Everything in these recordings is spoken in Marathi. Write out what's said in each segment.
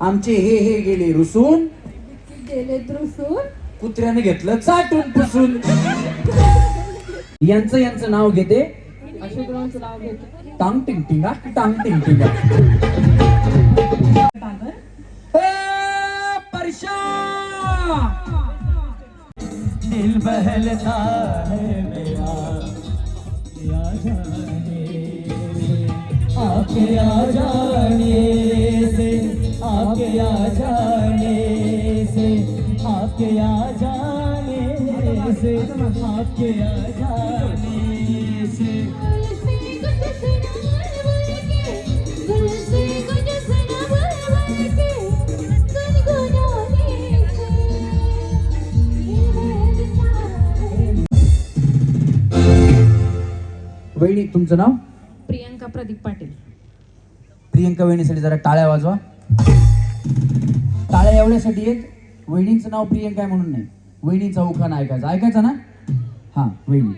आमचे हे हे गेले रुसून. गेले द्रुसून कुत्र्याने घेतलं चाटून पुसून. यांचं यांचं नाव घेते. अशोकरावांचं नाव घेतो. टांग टिंग टिंगा टांग टिंग दिल बहलता है मेरा या जाने आपके आ जाने आपके आ जाने से आपके आ जाने से आपके आ जाने से। वहिनी तुमचं नाव? प्रियंका प्रदीप पाटील. प्रियंका वहिनीसाठी जरा टाळ्या वाजवा. टाळ्या एवढ्यासाठी आहेत वहिनींचं नाव प्रियंका आहे म्हणून नाही. वहिनीचा उखाणा ऐकायचा. ऐकायचा ना? हा वहिनी.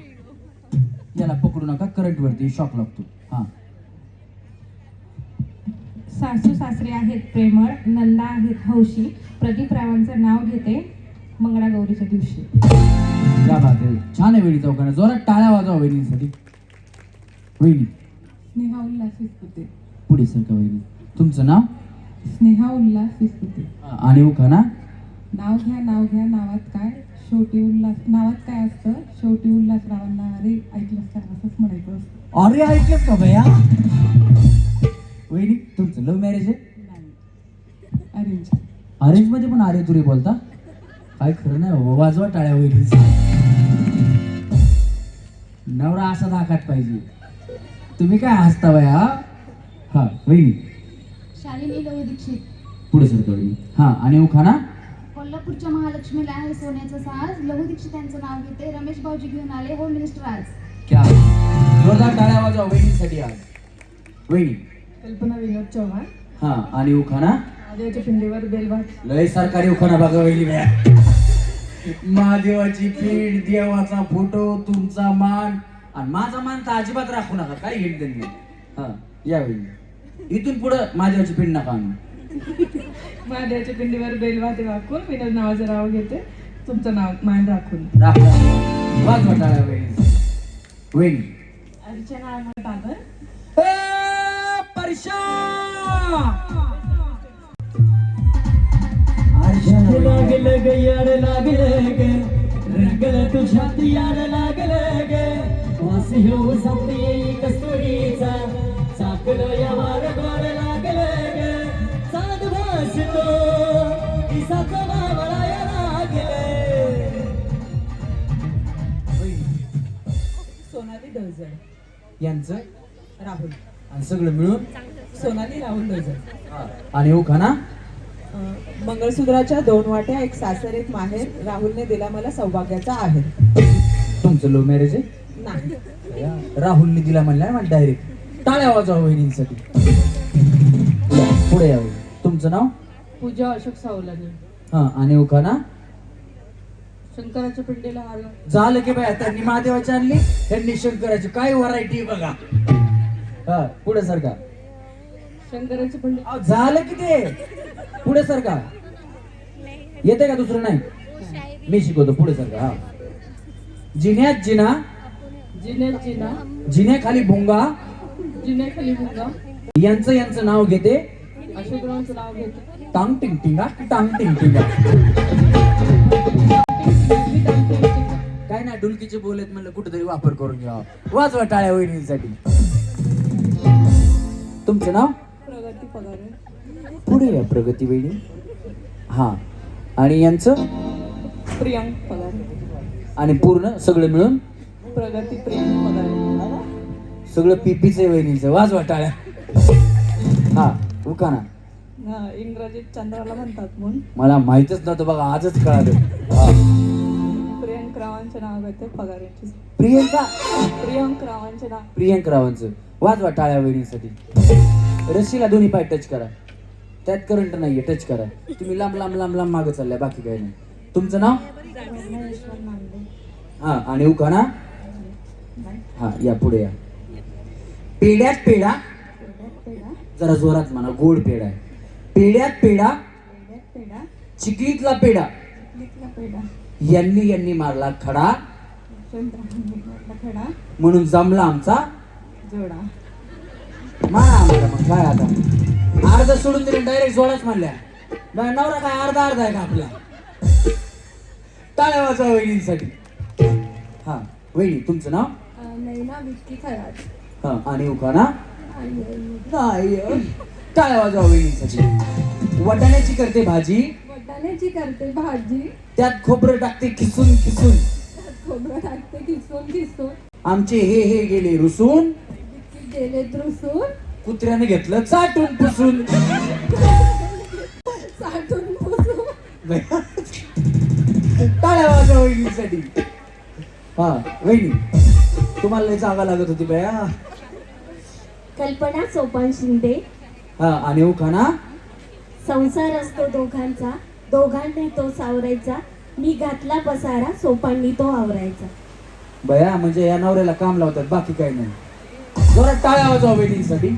याला पकडू नका. करंट वरती शॉक लागतो. हा. सासू सासरे आहेत प्रेमळ नंदा आहेत हौशी. प्रदीप रावांचं नाव घेते मंगळागौरीच्या दिवशी. क्या बात आहे. छान आहे वहिनीचा उखाणा. जोरात टाळ्या वाजवा वहिनीसाठी. वहिनी. स्नेहा उल्हास विस्पुते पुढे सर का वहिनी. तुमचं नाव? स्नेहा उल्हास विस्पुते हा, आणि उखाणा नाव घ्या नाव घ्या नावात काय? शेवटी उल्हास नावात काय असतं? शेवटी उल्हास रावांना अरे ऐकलंस का? असंच म्हणायचं असतं. अरे ऐकलंच का भया? वहिनी तुमचं लव्ह मॅरेज आहे? अरेंज अरेंजमध्ये पण अरे तुरे बोलता? काय खरं नाही बाबा वाजवा टाळ्या वहिनी नवरा असा धाकात पाहिजे. तुम्ही काय हसता वया हा वहिनी. शालिनी लव दीक्षित. पुढे सर हा आणि उखाणा कोल्हापूरच्या महालक्ष्मीला आहे सोन्याचं साज. लहू दीक्षित यांचं नाव घेते. रमेश भाऊजी घेऊन आले होम मिनिस्टर आज. क्या जोरदार टाळ्या वाजवा वहिनीसाठी आज. वहिनी. कल्पना विनोद चव्हाण. हा आणि उखाणा महादेवाच्या पिंडीवर बेलभात लय सरकारी उखाणा बघा वहिनी बया. महादेवाची पीठ देवाचा फोटो तुमचा मान. आणि माझा मान तर अजिबात राखू नका काय घेत त्यांनी हा या वहिनी. इथून पुढं महादेवाची पीठ नका आणू. महादेवाच्या पिंडीवर बेलभाते वाकून. विनोद नावाचं नाव घेते. तुमचं नाव मान राखून. राखू. टाळ्या वहिनी वहिनी अर्चना बाबर परशा. लागलं ग याड लागलं ग. रंगलं तुझ्यात लागलं ग. वास साथी येई कस्तुरीचा चाकलं या सोनाली दळजण यांचं राहुल. आणि सगळं मिळून? सोनाली राहुल दळजण आणि उखाणा मंगळसूत्राच्या दोन वाट्या एक सासर एक माहेर. राहुलने दिला मला सौभाग्याचा आहे. तुमचं लव्ह मॅरेज आहे? नाही. राहुलने दिला म्हणल्या ना डायरेक्ट टाळ्या वाजवा वहिनींसाठी. पुढे यावं तुमचं नाव? पूजा अशोक सावलानी. हा आणि उखाणा शंकराच्या पिंडीला हार झालं की बाय त्यांनी महादेवाची आणली त्यांनी शंकराची. काय व्हरायटी बघा. हा पुढे सरका शंकराच्या पिंडी अहो, झालं की ते. पुढे सरका येते का दुसरं नाही? मी शिकवतो पुढे सरका हा. जिन्यात जिना? जिन्यात जिना. जिन्याखाली भुंगा? जिन्याखाली मुंगा यांचं यांचं नाव घेते. अशोकरावांचं नाव घेते. टांग टिंग टिंगा टांग टिंग टिंगा? काय ना डुलकीचे बोलत म्हणलं कुठेतरी वापर करून घ्यावा. वाजवा टाळ्या वहिनीसाठी. तुमचं नाव? प्रगती पगारे. पुढे या प्रगती वहिनी. हा. आणि यांचं? प्रियांक पगारे. आणि पूर्ण सगळं मिळून? प्रगती प्रियांक पगारे. सगळं पीपीचे वहिनीचं. वाजवा टाळ्या. हा उखाना हा, इंग्रजीत चंद्राला म्हणतात म्हणून मला माहितच नव्हतं बघा आजच कळालं. प्रियांक रावांचे नाव घेते पगारेची प्रियंका? प्रियांक रावांचे नाव. प्रियंक रावांचं. वाजवा टाळ्या वहिनीसाठी. रस्सीला दोन्ही पाय टच करा. त्यात करंट नाहीये टच करा. तुम्ही लांब लांब लांब लांब मागं चालल्या बाकी काही नाही. तुमचं नाव? हा आणि उखाणा हा या पुढे या. पेड्यात पेढा. जरा जोरात म्हणा गोड पेढा आहे. पेड्यात चिखलीतला पेढा. चिखलीतला पेढा. यांनी यांनी मारला खडा. म्हणून जमला आमचा जोडा. मारा आम्हाला मग काय आता? अर्धा सोडून दिले डायरेक्ट जोडाच बाय नवरा काय अर्धा अर्धा आहे का आपला? टाळ्या वाजवा वहिनीसाठी. हा वहिनी तुमचं नाव? नैना विक्की खरात हा आणि उखाणा नाही टाळ्या वाजवा वहिनीसाठी? वटाण्याची करते भाजी. वटाण्याची करते भाजी. त्यात खोबरं टाकते खिसून खिसून. खोबरं टाकते किसून किसून आमचे हे हे गेले रुसून. गेले द्रुसून कुत्र्याने घेतलं चाटून पुसून. साठून पुसून. टाळ्या वाजवा वहिनीसाठी? हा वहिनी तुम्हाला लय जागा लागत होती बया. कल्पना सोपान शिंदे. आणि उखाणा संसार असतो दोघांचा. दोघांनी तो सावरायचा. मी घातला पसारा सोपांनी तो आवरायचा. बया म्हणजे या नवऱ्याला काम लावतात बाकी काही नाही. जरा टाळ्या वाजवा वहिनीसाठी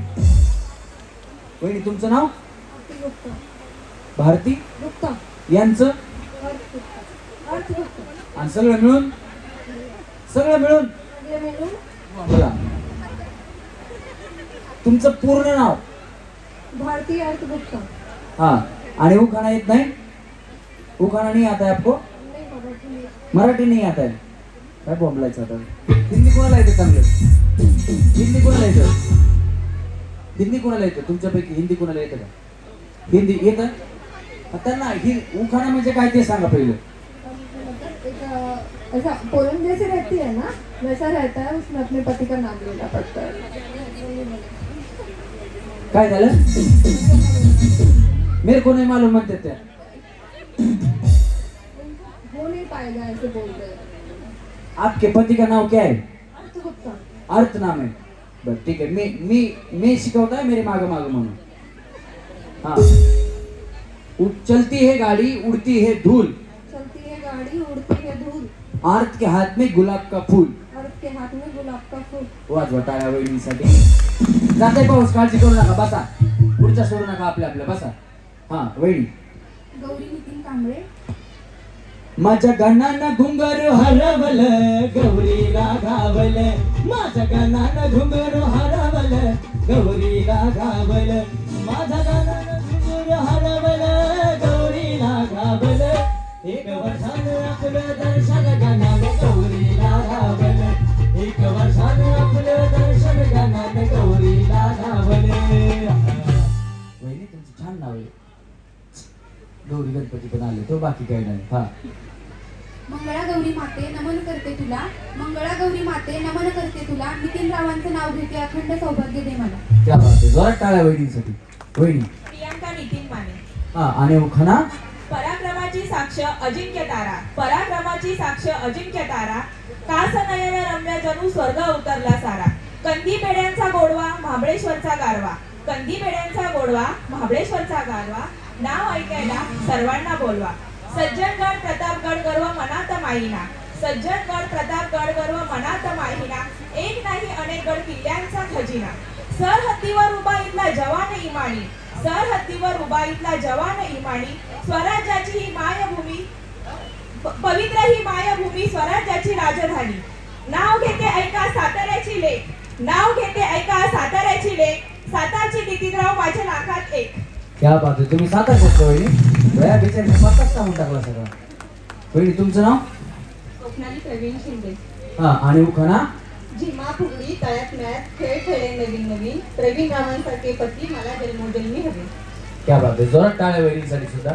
वहिनी तुमचं नाव? भारती? यांचं? आणि सगळं मिळून? सगळं मिळून? बोला. तुमचं पूर्ण नाव? भारतीय अर्थ गुप्ता. हाँ आणि उखाना येत नाही? उखाना नहीं आता है आपको? मराठी नहीं आता. है काय बोंबलायचं आता? हिंदी कोणाला येतं चांगलं? हिंदी कोणाला येतं? हिंदी कोणाला येतं? तुमच्यापैकी हिंदी कोणाला येतं का? हिंदी येतं? त्यांना हि उखाणा म्हणजे काय ते सांगा पहिलं. ऐसा पोयम जैसे रहती है ना वैसा रहता है उसमें अपने पति का नाम लेना पड़ता है काय झालं? मेरे को नहीं मालूम म्हणते त्या हो. हैं। आपके पति का नाव क्या है? अर्थ नाम है। बरं ठीक आहे मी मी मी शिकवताय मेरे माग माग म्हणून हा। चलती है गाड़ी उड़ती है धूल। चलती है गाड़ी उड़ती है धूल। आर्थ के हाथ में गुलाब का फूल। अर्थ के हाथ में गुलाब का फूल। वाजवा टाळ्या वहिनीसाठी. जाते पाऊस काळजी करू नका बसा. पुढच्या सोडू नका आपल्या आपल्या बसा. हा वहिनी. गौरी नितीन कांबळे. माझ्या गाण्यानं घुंगर हरवल गौरीला घावल. माझ्या गानानं घुंगर हरवल गौरीला घावल. माझ्या गानानं घुंगर हरवल गौरीला घावल. एक वर्षानं आपलं दर्शन गाण्यानं गौरी गणपती पण आले तो बाकी काही नाही. हा. मंगळा गौरी माते नमन करते तुला. मंगळा गौरी माते नमन करते तुला. नितीन रावांचं नाव घेते अखंड सौभाग्य दे मला. त्या बात आहे. जोरात टाळ्या वहिनीसाठी. वहिनी. प्रियांका नितीन माने. हा आणि उखाणा पराक्रमाची साक्ष अजिंक्य तारा. पराक्रमाची साक्ष अजिंक्य तारा. कास नयन रम्य जणू स्वर्ग उतरला सारा. कंदी पेड्यांचा गोडवा महाबळेश्वरचा गारवा. कंदी पेड्यांचा गोडवा महाबळेश्वरचा गारवा. नाव ऐकायला सर्वांना बोलवा. सज्जनगड प्रतापगड गर्व मनात माहिना सज्जनगड प्रतापगड गर्व मनात माहिना एक नाही अनेक गड किल्ल्यांचा खजिना. सरहद्दीवर उभा इथला जवान इमानी. सरहद्दीवर उभा इथला जवान इमानी. स्वराज्याची ही मायभूमी पवित्र ही मायभूमी स्वराज्याची राजधानी. नाव घेते ऐका साताऱ्याची लेख. नाव घेते ऐका साताऱ्याची लेख. सातारची नितीनराव माझ्या नाकात एक. क्या बात आहे तुम्ही सातार बसतो वहिनी. बया बिचारी पत्ताच सांगून टाकला सगळा. वहिनी तुमचं नाव? स्वप्नाली प्रवीण शिंदे. हा आणि उखाणा झिमा फुगडी तळ्यात खेळ खेळे नवीन नवीन. प्रवीण रावांसारखे पती मला जन्मोजन्मी हवे. क्या बात आहे. जोरात टाळ्या वहिनीसाठी सुद्धा.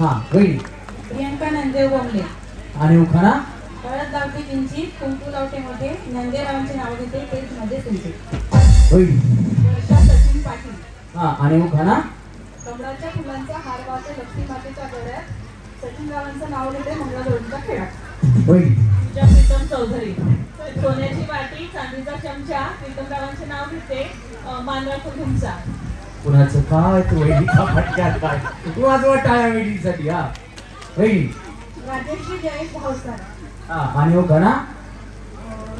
हा वहिनी. प्रियांका नंदेव बोंबले आणि उखाणा हळद लावते किंचित कुंकू लावते मध्ये. नंदेरावांचे नाव घेते तेच मध्ये तुमचे वहिनी. वर्षा सचिन पाटील. हा आणि उखाणा कमळाच्या फुलांचा हार वाहते लक्ष्मी मातेच्या गळ्यात सचिन रावांचं नाव घेते मंगळागौरीच्या खेळात पूजा प्रीतम चौधरी. सोन्याची वाटी चांदीचा चमचा प्रीतमरावांचे नाव घेते अं, मानराखून घुमचा कुणाचं काय तू वहिनीचा फटक्यात काय? वाजवा टाळ्या वहिनीसाठी हा. वहिनी. राजश्री जयेश भावसार हा आणि उखाणा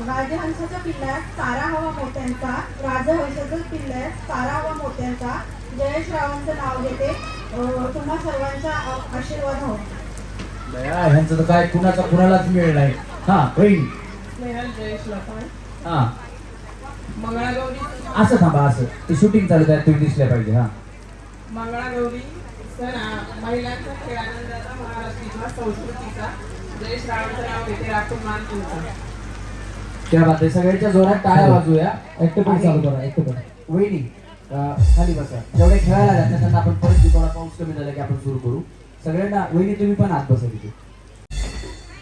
राजहंसाच्या पिल्ल्यात सारा हवा मोत्यांचा. राजहंसाच्या पिल्ल्यात सारा हवा मोत्यांचा. जयेश रावांचं नाव घेते. तुम्हा सर्वांचा आशीर्वाद हो. ह्यांचं तर काय कुणाचा कुणालाच मिळेल नाही. हा बहीण. हा. असं थांबा असं. ते शूटिंग चालू आहे तुम्ही दिसल्या पाहिजे हा. मंगळागौरी सण महिलांचा खेळ आनंदाचा महाराष्ट्रीचा संस्कृतीचा. जय श्रावणचं नाव घेते राखून मान तुमचा. त्या बात आहे सगळ्यांच्या जोरात टाळ्या वाजूया. एकटं पण चालू करा एकटं पण. वहिनी खाली बसा. जेवढे खेळायला लागतात त्यांना आपण परत. थोडा पाऊस कमी झाला की आपण सुरू करू. सगळ्यांना वहिनी तुम्ही पण आत बसा तिथे.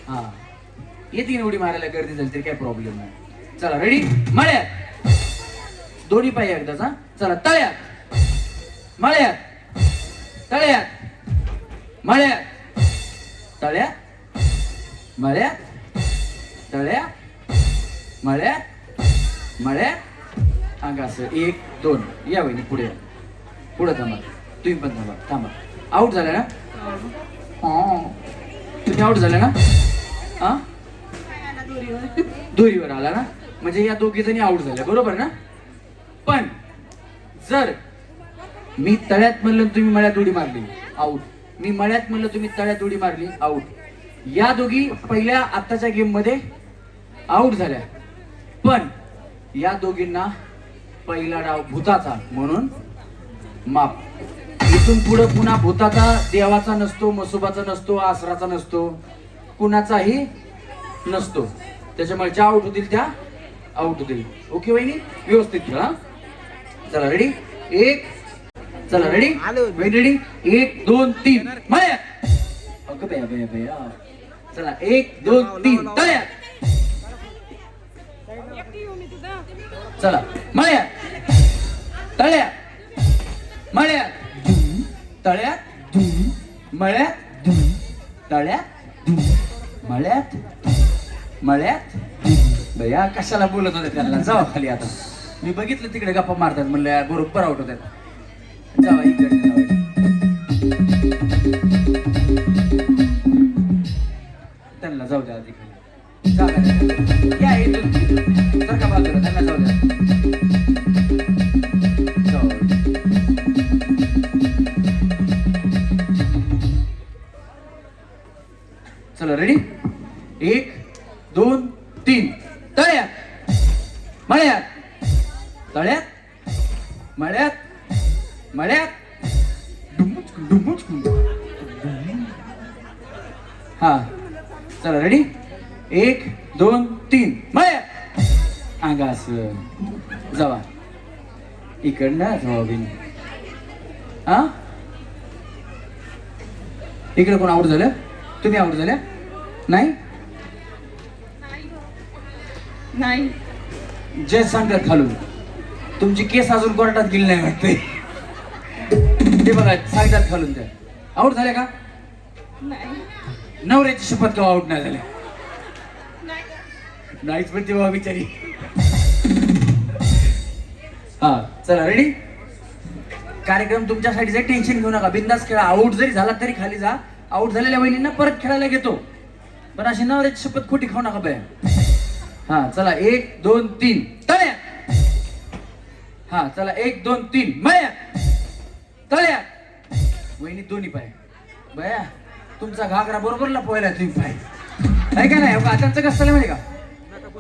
हा. येते की उडी मारायला गर्दी झाली तरी काही प्रॉब्लेम नाही. चला रेडी मळ्यात. दोन्ही पाय एकदाच हा. चला तळ्यात. मळ्यात. तळ्यात. मळ्यात. तळ्यात. मळ्यात. तळ्यात. मळ्यात मळ्यात अंग असं एक दोन. या वहिनी पुढे या. पुढे थांबा. तुम्ही पण थांबा थांबा. आउट झाल्या ना? हा. तुम्ही आउट झाल्या ना? हा? दोरीवर आला ना? म्हणजे या दोघी जणी आउट झाल्या बरोबर ना? पण जर मी तळ्यात म्हणलं तुम्ही मळ्यात उडी मारली आउट मी मळ्यात म्हणलं तुम्ही तळ्यात उडी मारली आउट या दोघी पहिल्या आत्ताच्या गेममध्ये आउट झाल्या. पण या दोघींना पहिला डाव भूताचा म्हणून माप इथून पुढे पुन्हा भूताचा देवाचा नसतो मसोबाचा नसतो आसराचा नसतो कुणाचाही नसतो. त्याच्यामुळे ज्या आउट होतील त्या आउट होतील. ओके वहिनी? व्यवस्थित खेळा. चला रेडी एक चला रेडी वहिनी रेडी एक दोन तीन. बया बया बया. चला एक दोन तीन. तळ्या चला. मळ्या तळ्या मळ्यात. तळ्यात. मळ्यात. तळ्यात. मळ्यात. मळ्यात. भैया कशाला बोलत होते त्यांना? जावा खाली आता. मी बघितलं तिकडे गप्पा मारतात म्हणलं यार, बरोबर आउट होतात जावा इकडे त्यांना जाऊ द्या आधी खाली. जागा या इथून. का बाजूला त्यांना जाऊ द्या जाऊ. चला रेडी एक दोन तीन. तळ्यात. मळ्यात. इकडनं बिन हा? इकडे कोण आउट झालं? तुम्ही आउट झाल्या नाही? नाही. जे सांगतात खालून तुमची केस अजून कोर्टात गेली नाही वाटते ते बघा सांगतात खालून त्या. आउट झाल्या का? नवऱ्याची शपथ केव्हा आउट नाही झाल्या नाहीच पण तेव्हा बिचारी. हा चला रेडी कार्यक्रम तुमच्यासाठीचे टेन्शन घेऊ नका. बिंदास खेळा. आऊट जरी झाला तरी खाली जा. आऊट झालेल्या वहिनींना परत खेळायला घेतो. पण अशी नवऱ्याची शपथ खोटी खाऊ नका बाय. हा चला एक दोन तीन. तळ्या! हा चला एक दोन तीन. मया तळ्या! वहिनी दोन्ही पाय. बया तुमचा घागरा बरोबर लपवायला तुम्ही पाय. काय का नाही हो त्यांचं कसं झालं माहिती का?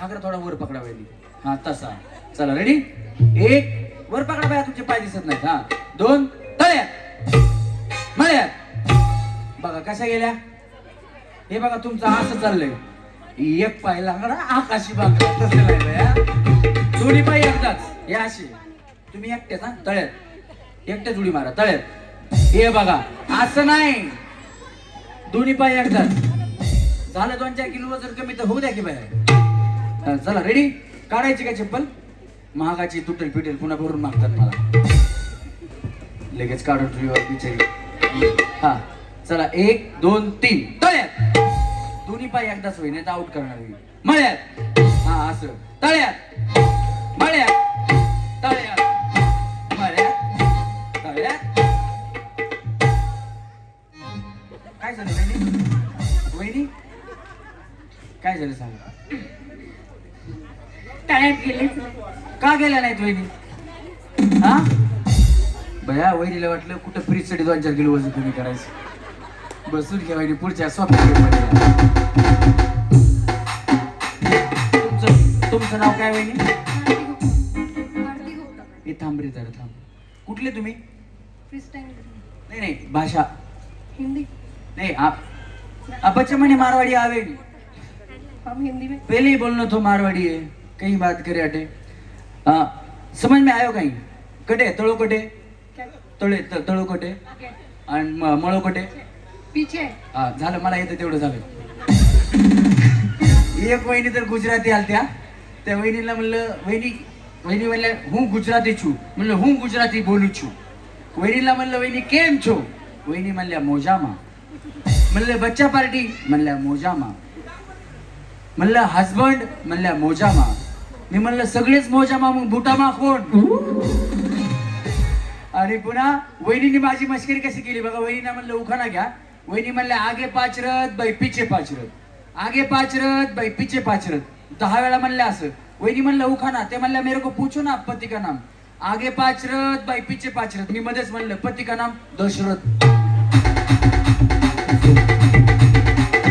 घागरा थोडा वर पकडा वेळी हा तसा. चला रेडी एक वर पकडा बाया तुमचे पाय दिसत नाहीत हा. दोन तळ्या मळ्या बघा कशा गेल्या? हे बघा तुमचं असं चाललंय. एक पाय लागणार आकाशी बांगला तसं दोन्ही पाय एकदाच. हे अशी तुम्ही एकट्याच हा? तळ्यात. एकट्याच उडी मारा तळ्यात. हे बघा असं नाही. दोन्ही पाय एकदाच. झालं दोन चार किलो जर कमी तर होऊ द्या की बाहेर चला रेडी काढायची का चप्पल? महागाची तुटेल पिटेल पुन्हा भरून मागतात मला. लगेच काढून ठेवली बिचारी. हा चला एक दोन तीन. तळ्यात! दोन्ही पाय एकदाच होईल नाही तर आउट करणार मी. मळ्यात! हा असं. तळ्यात! मळ्यात! तळ्यात! मळ्यात! तळ्यात! काय झालं वहिनी? वहिनी? काय झालं सांगा? तळ्यात गेले. का गेल्या नाहीत वहिनी? हा? बया वहिनीला वाटलं कुठं फ्रीजसाठी दोन चार किलो वजन कमी करायचं. बसून घ्या वहिनी पुढच्या स्वप्न तुमचं तुमचं नाव काय वहिनी? हे थांब रे जरा थांब. कुठले तुम्ही? नहीं नहीं भाषा. हिंदी. नहीं आप आप बच्चे मैंने मारवाड़ी आवेगी हम हिंदी में. पहले ही बोलना तो मारवाड़ी है कई बात करे अटे समझ में आयो कहीं? कटे तड़ो कटे। तड़े तड़ो कटे। आणि कटे। पीछे। हा झालं मला येतं तेवढं एक वहिनी तर गुजराती आलत्या. त्या वहिनीला म्हणलं वहिनी वहिनी म्हणलं हूँ गुजराती छू. म्हणलं हूँ गुजराती बोलू छू. वहिनीला म्हणलं वहिनी केम छो? वहिनी म्हणल्या मोजामा म्हणलं बच्चा पार्टी? म्हणल्या मोजामा म्हणलं हजबंड म्हणल्या मोजामा मी म्हणलं सगळेच मोजामा मग बुटामा कोण आणि पुन्हा वहिनीने माझी मस्करी कशी केली? बघा वहिनीने म्हणलं उखाणा घ्या. वहिनी म्हणल्या आगे पाचरत बाई पिचे पाचरत आगे पाचरत बाई पिचे पाचरत दहा वेळा म्हणलं असं. वहिनी म्हणलं उखाणा. ते म्हणल्या मेरे को पूछो ना पति का नाम. आगे पाचरत बाई पिचे पाचरत मी मध्येच म्हणलं पति का नाम? दशरथ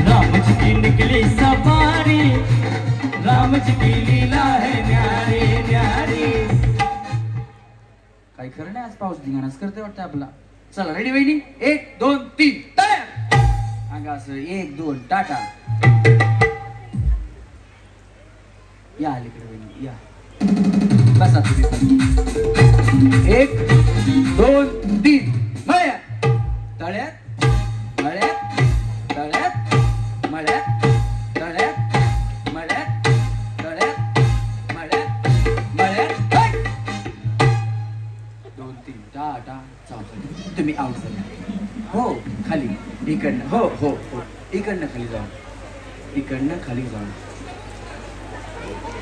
राम जी निकली सवारी राम जी की लीला है न्यारी न्यारी. काही खरं नाही आज पाऊस धिंगाणाच करते वाटतं आपला. चला रेडी वहिनी? एक दोन तीन तयार! सांगा असं एक दोन टाटा. या अलीकडे वहिनी या. बसा तुम्ही एक दोन तीन मळ्या तळ्यात आता टाटा तुम्ही आउट झाले. हो खाली. इकडनं. हो हो हो. इकडनं खाली जाऊ. इकडनं खाली जाऊ.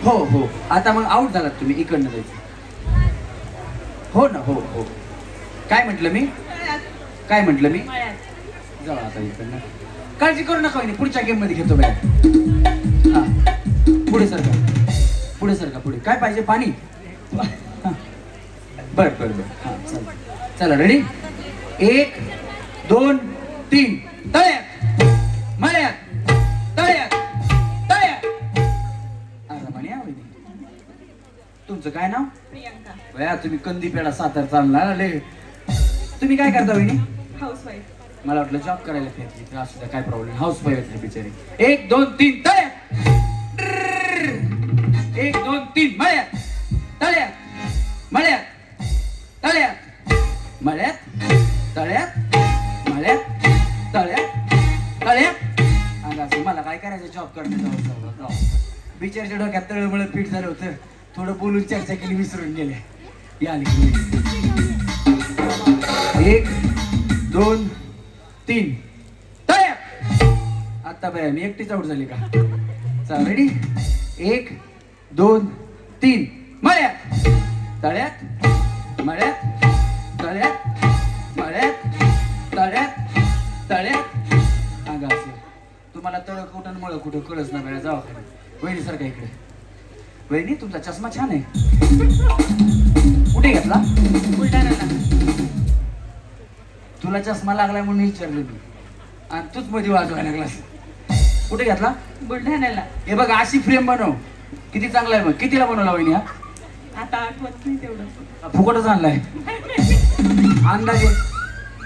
हो हो. आता मग आउट झालात तुम्ही. इकडनं जायचं. हो ना हो हो. काय म्हटलं मी? काय म्हटलं मी? जाऊ आता इकडनं. काळजी करू नका वहिनी. पुढच्या गेममध्ये घेतो बाय हा. पुढे सरका पुढे सरका पुढे. काय पाहिजे? पाणी? हा. बर बर बर. हा चला रेडी एक दोन तीन. तळ्यात. मळ्यात. तळ्यात. तळ्यात. या वहिनी. तुमचं काय नाव? प्रियंका. बया तुम्ही कंदी पेढा सातार चालला आले तुम्ही काय करता वहिनी? हाऊस वाईफ मला वाटलं जॉब करायला फिरली तर असू द्या काय प्रॉब्लेम हाऊस वाईफ आहे बिचारी. एक दोन तीन. तळ्यात. एक दोन तीन. मळ्यात. तळ्यात. मळ्यात. तळ्यात. मळ्यात तळ्यात मळ्यात तळ्यात तळ्यात अंगा तुम्हाला मला काय करायचं जॉब करण्याचा बिचारच्या डोक्यात तळमळ पीठ झालं होतं थोडं बोलून चर्चा केली विसरून गेले या एक दोन तीन तयार आता बया मी एकटीच आउट झाली का चाल रेडी एक दोन तीन मळ्यात तळ्यात मळ्यात तळ्यात मळ्यात तळ्यात तळ्यात अंगा असे. तुम्हाला तळ कुठं मळ कुठं कळच ना बया जावा वहिनी सारखा इकडे. वहिनी तुमचा चष्मा छान आहे. कुठे घेतला? बुलढाण्याला. तुला चष्मा लागलाय म्हणून विचारलं मी. आणि तूच मध्ये वाजवायला लागलास. कुठे घेतला? बुलढाण्याला. हे बघ अशी फ्रेम बनव. किती चांगला आहे मग कितीला बनवला वहिनी हा? आता आठवत नाही तेवढं. फुकटच आणलाय. अंदाजे.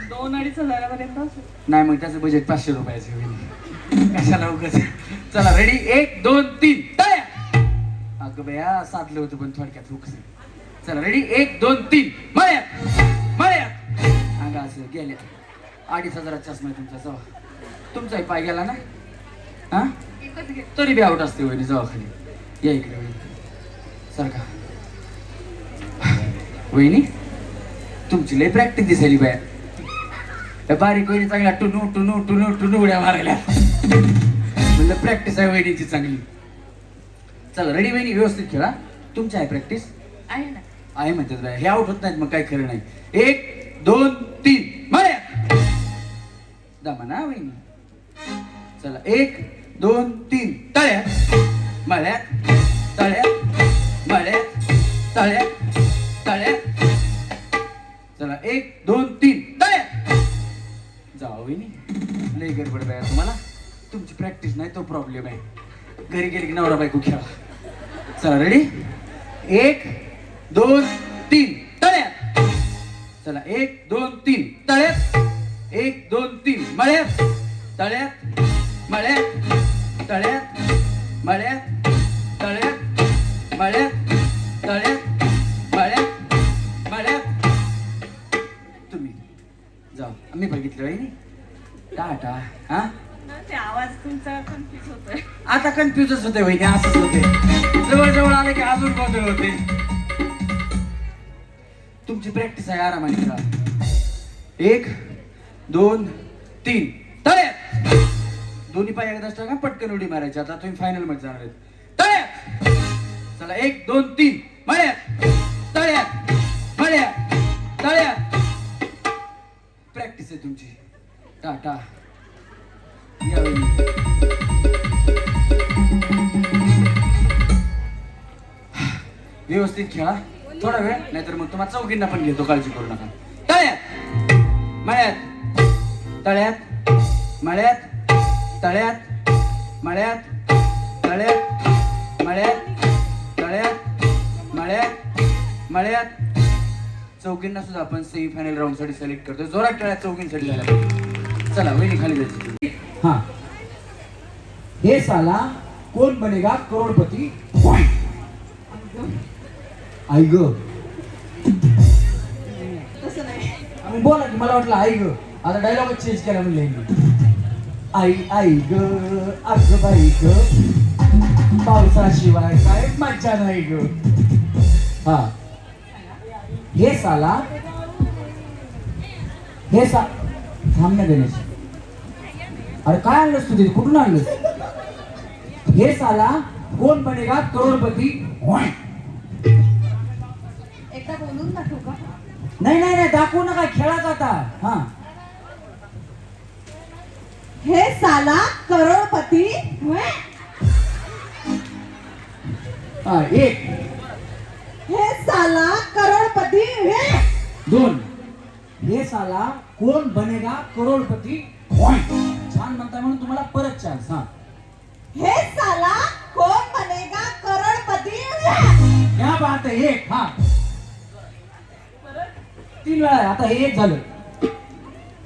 दोन अडीच हजारापर्यंत असेल. नाही मग त्याचं बजेट पाचशे रुपयाचं होईल. कशाला उगाच? चला रेडी एक दोन तीन. तळ्या अगं बया साधलं होतं पण थोडक्यात हुकस. चला रेडी एक दोन तीन. मळ्यात! मळ्यात! अंगा असं गेल्या. अडीच हजाराचा चष्मा आहे तुमचा जवळ तुमचाही पाय गेला ना? हा? तरी बी आउट असते वहिनी जवळ खाली. या इकडे वहिनी. सारखा वहिनी? तुमची लय प्रॅक्टिस दिसायली बाया त्या बारीक वहिनी चांगल्या टुनू टुनू टुनू टुनू उड्या मारायला. म्हणलं प्रॅक्टिस आहे वहिनीची चांगली. चला रेडी वहिनी? व्यवस्थित खेळा. तुमची आहे प्रॅक्टिस आहे ना. आहे म्हणतात बाया हे आउट होत नाहीत मग काय खरं नाही. एक दोन तीन. माऱ्या दमा ना वहिनी. चला एक दोन तीन. तळ्यात मळ्यात तळ्यात मळ्यात तळ्यात तळ्यात चला एक दोन तीन. जाऊ लय गडबड बाया तुम्हाला. तुमची प्रॅक्टिस नाही तो प्रॉब्लेम आहे. घरी गेली की नवरा बायको खेळा. चला रेडी एक दोन तीन. तळ्यात चला एक दोन तीन. तळ्यात. एक दोन तीन. मळ्यात. तळ्यात. मळ्यात. तळ्यात. मळ्यात. तळ्यात. मळ्यात. तळ्यात. आम्ही बघितलं आहे टाटा हा? ते आवाज तुमचा कन्फ्युज होतोय. आता कन्फ्युजच होते वहिनी असंच होते जवळ जवळ आले की अजून गोंधळ होते तुमची प्रॅक्टिस आहे आरामाने करा. एक दोन तीन. तळ्यात! दोन्ही पाय एकदाच टाका पटकन उडी मारायची. आता तुम्ही फायनलमध्ये जाणार आहेत. तळ्यात! चला एक दोन तीन. मळ्यात! तळ्यात! मळ्यात! तळ्यात! आहे तुमची. टाटा. व्यवस्थित खेळा. थोडा वेळ नाहीतर मग तुम्हाला चौकींना पण घेतो काळजी करू नका. तळ्यात. मळ्यात. तळ्यात. मळ्यात. तळ्यात. मळ्यात. तळ्यात. मळ्यात. तळ्यात. मळ्यात. मळ्यात. चौकींना सुद्धा आपण सेमी फायनल राऊंडसाठी सिलेक्ट करतो जोरात खेळा चौकींसाठी झाला. पाहिजे. चला वहिनी खाली जायची. हा. हे साला कोण बनेगा करोडपती? आई ग. तसं नाही. आम्ही बोला की मला वाटलं आई ग. आता डायलॉगच चेंज केला म्हणले आई आई ग. अग बाई ग. पावसाशिवाय काय मज्जा नाही ग. हा. हे साला हे सा थांब ना गणेश. अरे काय आणलंस तू तिथे? कुठून आणलंस? हे साला कोण बनेगा? करोडपती होय. एकदा बोलून दाखवू का? नाही नाही नाही दाखवू नका खेळाच आता. हा. हे साला करोडपती. हा एक. साला करोडपती व्हय. दोन हे साला कोण बनेगा करोडपती होय. छान म्हणताय म्हणून तुम्हाला परत चान्स हा हे साला कोण बनेगा करोडपती. या बात आहे एक हा तीन वेळा आहे. आता हे एक झालं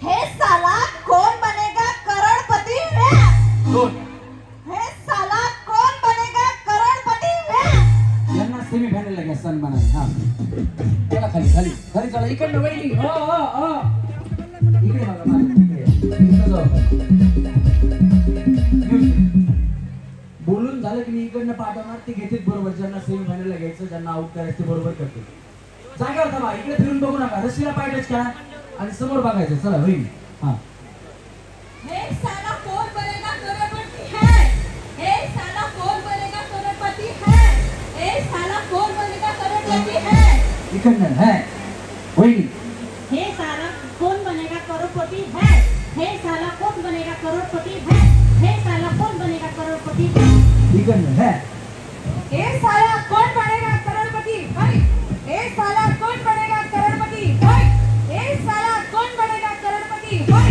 हे साला कोण बनेगा करोडपती. दोन व्हय. यांना सेमी फायनल घ्या सन्मानाने हा. चला खाली खाली. खाली चला इकडनं वहिनी. हो हो हो. इकडे बघा बोलून झालं की मी इकडनं पाठवणार ते घेतील बरोबर. ज्यांना सेमी फायनलला घ्यायचं ज्यांना आउट करायचं ते बरोबर करतील. जागेवर थांबा इकडे फिरून बघू नका. रस्सीला पाय का आणि समोर बघायचं. चला होईल हा. है इकडनं है। होईल हे साला कौन बनेगा करोड़पति है? हे साला कौन बनेगा करोड़पति है? हे साला कौन बनेगा करोड़पति है? इकडनं है। हे साला कौन बनेगा करोड़पति है? हे साला कौन बनेगा करोड़पति है? हे साला कौन बनेगा करोड़पति है?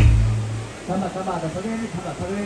थांबा थांबा आता सगळ्यांनी थांबा सगळे